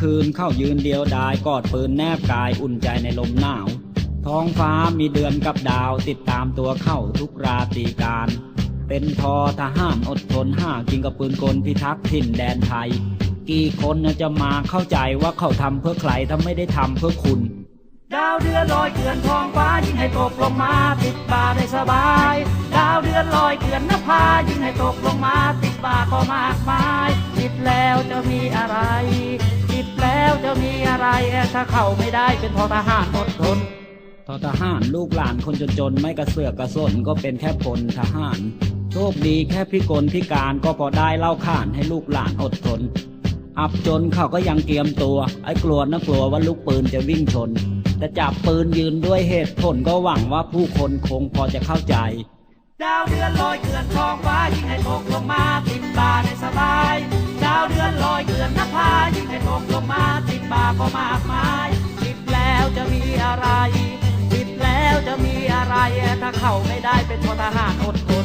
คืนเข้ายืนเดียวดายกอดปืนแนบกายอุ่นใจในลมหนาว ท้องฟ้ามีเดือนกับดาวติดตามตัวเข้าทุกราตรีการ เป็นทอทหารอดทนห้ากินกับปืนกลพิทักษ์ถิ่นแดนไทย กี่คนจะมาเข้าใจว่าเขาทำเพื่อใครถ้าไม่ได้ทำเพื่อคุณ ดาวเดือนลอยเกลื่อนท้องฟ้ายิ่งให้ตกลงมาติดบ่าได้สบาย ดาวเดือนลอยเกลื่อนนภายิ่งให้ตกลงมาติดบ่าก็มากมายติดแล้วจะมีอะไร แล้วจะมีอะไรถ้าเข้าไม่ได้เป็นทอทหารอดทนทอทหารลูกหลานคนจนๆไม่กระเสือกกระสนก็เป็นแค่พลทหาร โชคดีแค่พิกลพิการก็พอได้เล่าข่านให้ลูกหลานอดทน อับจนเขาก็ยังเตรียมตัว ไอ้กลัวนะกลัวว่าลูกปืนจะวิ่งชน แต่จับปืนยืนด้วยเหตุผลก็หวังว่าผู้คนคงพอจะเข้าใจดาวเดือนลอยเกลื่อนท้องฟ้ายิ่งให้ตกลงมาติดบ่าได้สบาย ดาวเดือนลอยเกลื่อนนภายิ่งให้ตกลงมาติดบ่าก็มากมายติดแล้วจะมีอะไรติดแล้วจะมีอะไรถ้าเข้าไม่ได้เป็นทหารอดทน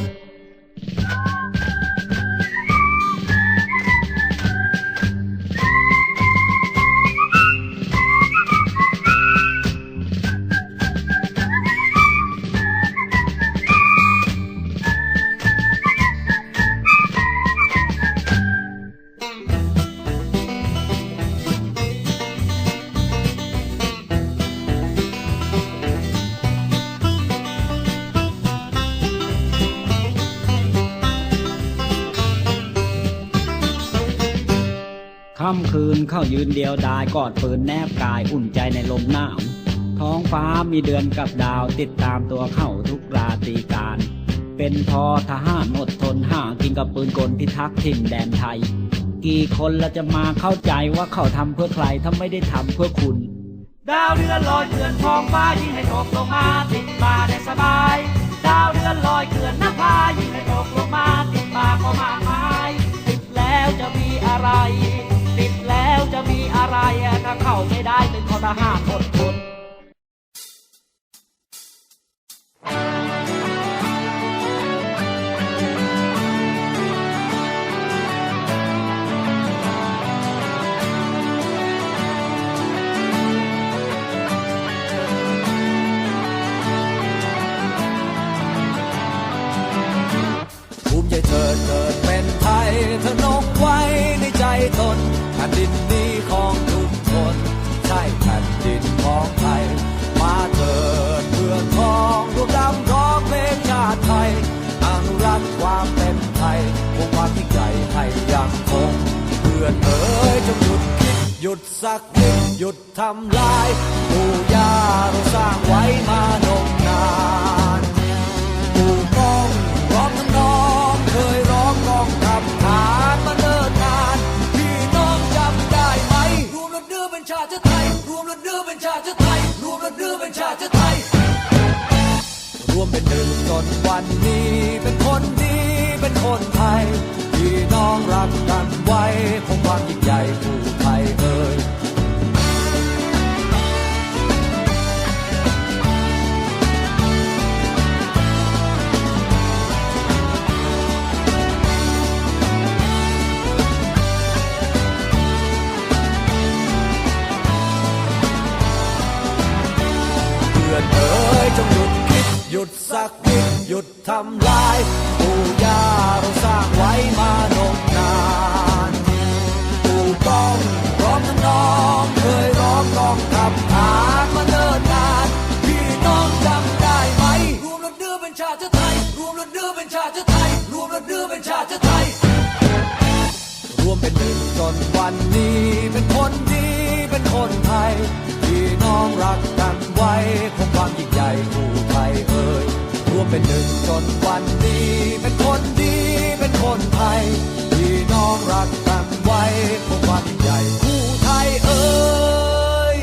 ำคืนเข้ายืนเดียวดายกอดปืนแนบกายอุ่นใจในลมหนาวท้องฟ้ามีเดือนกับดาวติดตามตัวเข้าทุกราตรีการ เป็นพอทหารอดทนห้ากินกับปืนกลพิทักษ์ถิ่นแดนไทย กี่คนละจะมาเข้าใจว่าเขาทำเพื่อใครถ้าไม่ได้ทำเพื่อคุณ ดาวเดือนลอยเกลื่อนท้องฟ้ายิ่งให้ตกลงมาติดบ่าได้สบาย ดาวเดือนลอยเกลื่อนนภายิ่งให้ตกลงมาติดบ่าก็มากมายติดแล้วจะมีอะไร เป็นทอทหารอดทนภูมิใจเธอเกิดเป็นไทยเธอ ยุดสักนิดหยุดทำลายปู่ย่าเราสร้างไว้มานมนานปู่ก้องร้องทั้งน้องเคยร้องร้องทำฐานมาเนิ่นนานพี่น้องจำได้ไหม รวมระเดือเป็นชาติไทย รวมระเดือเป็นชาติไทย รวมระเดือเป็นชาติไทย รวมเป็นหนึ่งจนวันนี้เป็นคนดีเป็นคนไทยพี่น้องรักกันไว้คงความยิ่งใหญ่ายปู่ย่าเราสร้างไว้มานมนานปู่ก้องร้องทั้งน้องเคยร้องร้องทำฐานมาเนิ่นนานพี่น้องจำได้ไหม รวมระเดือเป็นชาติไทย รวมระเดือเป็นชาติไทย รวมระเดือเป็นชาติไทย รวมเป็นหนึ่งจนวันนี้เป็นคนดีเป็นคนไทยพี่น้องรักกันไว้คง เป็นหนึ่งจนวันนี้ เป็นคนดีเป็นคนไทยพี่น้องรักกันไว้คงความยิ่งใหญ่ผู้ไทยเอ่ย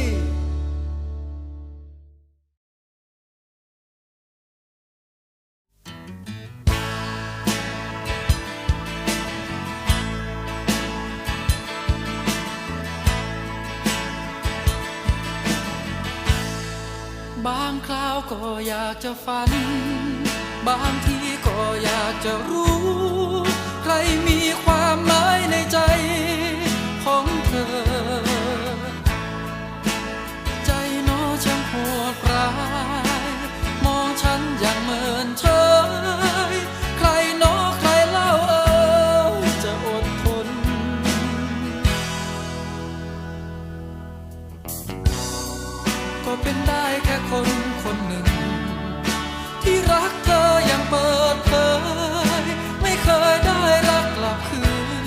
บางคราวก็อยากจะฝัน บางทีก็อยากจะรู้ ใครมีความหมายในใจของเธอ ใจน้อช่างโวดร้าย มองฉันอย่างเมินเฉยใครน้อใครเล่าเอ่จะอดทน ก็เป็นได้แค่คนคนหนึ่ง ที่รักเธออย่างเปิดเผยไม่เคยได้รักกลับคืน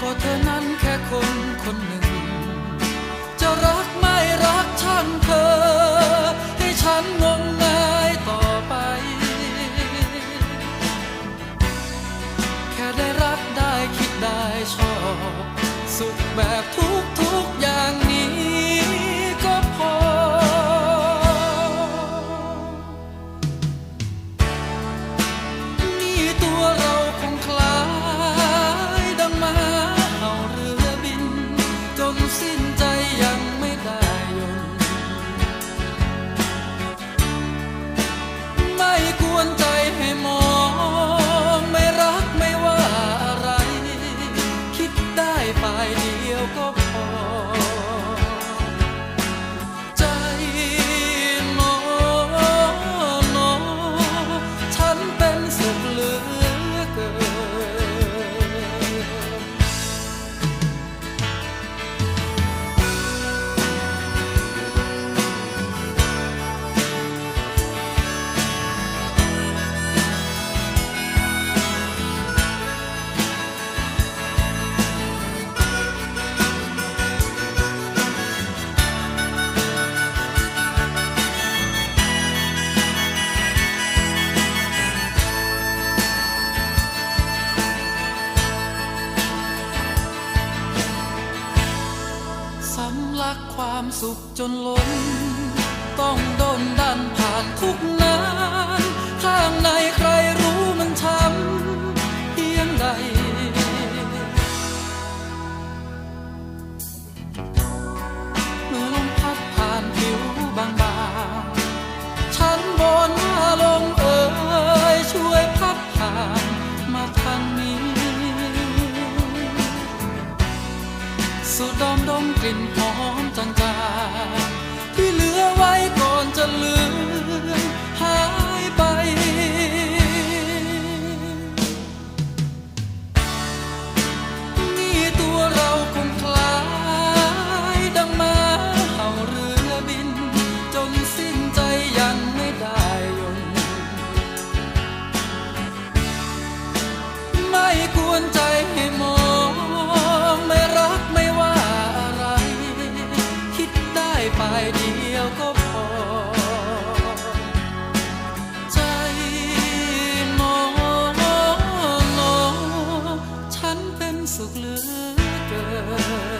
ก็เธอนั้นแค่คนุขจนล้น ต้องโดนดันผ่านทุก เกิน